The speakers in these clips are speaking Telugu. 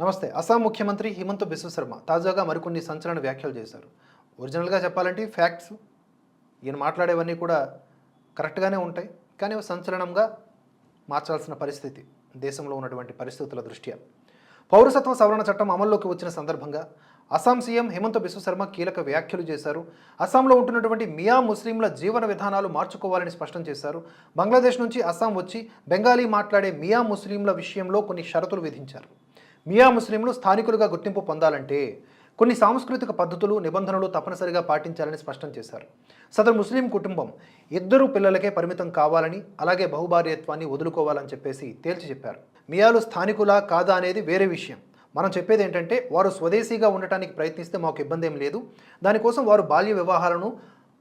నమస్తే. అస్సాం ముఖ్యమంత్రి హిమంత బిశ్వశర్మ తాజాగా మరికొన్ని సంచలన వ్యాఖ్యలు చేశారు. ఒరిజినల్గా చెప్పాలంటే ఫ్యాక్ట్స్ ఈయన మాట్లాడేవన్నీ కూడా కరెక్ట్గానే ఉంటాయి. కానీ సంచలనంగా మార్చాల్సిన పరిస్థితి దేశంలో ఉన్నటువంటి పరిస్థితుల దృష్ట్యా. పౌరసత్వ సవరణ చట్టం అమల్లోకి వచ్చిన సందర్భంగా అస్సాం సీఎం హిమంత బిశ్వశర్మ కీలక వ్యాఖ్యలు చేశారు. అస్సాంలో ఉంటున్నటువంటి మియా ముస్లింల జీవన విధానాలు మార్చుకోవాలని స్పష్టం చేశారు. బంగ్లాదేశ్ నుంచి అస్సాం వచ్చి బెంగాలీ మాట్లాడే మియా ముస్లింల విషయంలో కొన్ని షరతులు విధించారు. మియా ముస్లింలు స్థానికులుగా గుర్తింపు పొందాలంటే కొన్ని సాంస్కృతిక పద్ధతులు నిబంధనలు తప్పనిసరిగా పాటించాలని స్పష్టం చేశారు. సదరు ముస్లిం కుటుంబం ఇద్దరు పిల్లలకే పరిమితం కావాలని అలాగే బహుభార్యత్వాన్ని వదులుకోవాలని చెప్పేసి తేల్చి చెప్పారు. మియాలు స్థానికులా కాదా అనేది వేరే విషయం. మనం చెప్పేది ఏంటంటే వారు స్వదేశీగా ఉండటానికి ప్రయత్నిస్తే మాకు ఇబ్బంది ఏం లేదు. దానికోసం వారు బాల్య వివాహాలను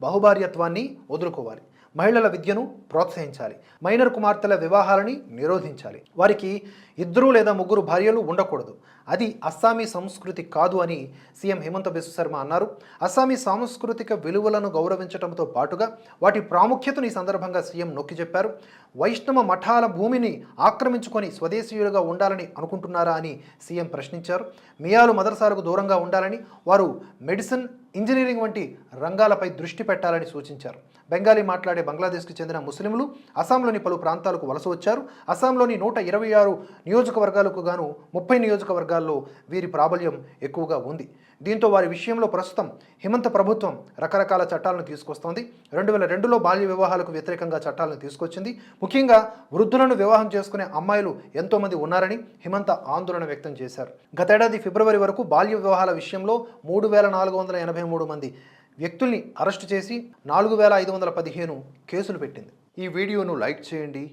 బహుభార్యత్వాన్ని వదులుకోవాలి. మహిళల విద్యను ప్రోత్సహించాలి. మైనర్ కుమార్తెల వివాహాలని నిరోధించాలి. వారికి ఇద్దరు లేదా ముగ్గురు భార్యలు ఉండకూడదు. అది అస్సామీ సంస్కృతి కాదు అని సీఎం హిమంత బిశ్వ శర్మ అన్నారు. అస్సామీ సాంస్కృతిక విలువలను గౌరవించడంతో పాటుగా వాటి ప్రాముఖ్యతను ఈ సందర్భంగా సీఎం నొక్కి చెప్పారు. వైష్ణవ మఠాల భూమిని ఆక్రమించుకొని స్వదేశీయులుగా ఉండాలని అనుకుంటున్నారా అని సీఎం ప్రశ్నించారు. మియాలు మదర్సాలకు దూరంగా ఉండాలని వారు మెడిసిన్ ఇంజనీరింగ్ వంటి రంగాలపై దృష్టి పెట్టాలని సూచించారు. బెంగాలీ మాట్లాడే బంగ్లాదేశ్కి చెందిన ముస్లింలు అస్సాంలోని పలు ప్రాంతాలకు వలస వచ్చారు. అస్సాంలోని నూట ఇరవై ఆరు నియోజకవర్గాలకు గాను ముప్పై నియోజకవర్గాల్లో వీరి ప్రాబల్యం ఎక్కువగా ఉంది. దీంతో వారి విషయంలో ప్రస్తుతం హిమంత ప్రభుత్వం రకరకాల చట్టాలను తీసుకొస్తోంది. రెండు వేల రెండులో బాల్య వివాహాలకు వ్యతిరేకంగా చట్టాలను తీసుకొచ్చింది. ముఖ్యంగా వృద్ధులను వివాహం చేసుకునే అమ్మాయిలు ఎంతోమంది ఉన్నారని హిమంత ఆందోళన వ్యక్తం చేశారు. గతేడాది ఫిబ్రవరి వరకు బాల్య వివాహాల విషయంలో మూడు వేల నాలుగు వందల ఎనభై మూడు మంది వ్యక్తుల్ని అరెస్టు చేసి నాలుగు వేల ఐదు వందల పదిహేను కేసులు పెట్టింది. ఈ వీడియోను లైక్ చేయండి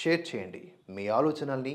షేర్ చేయండి. మీ ఆలోచనల్ని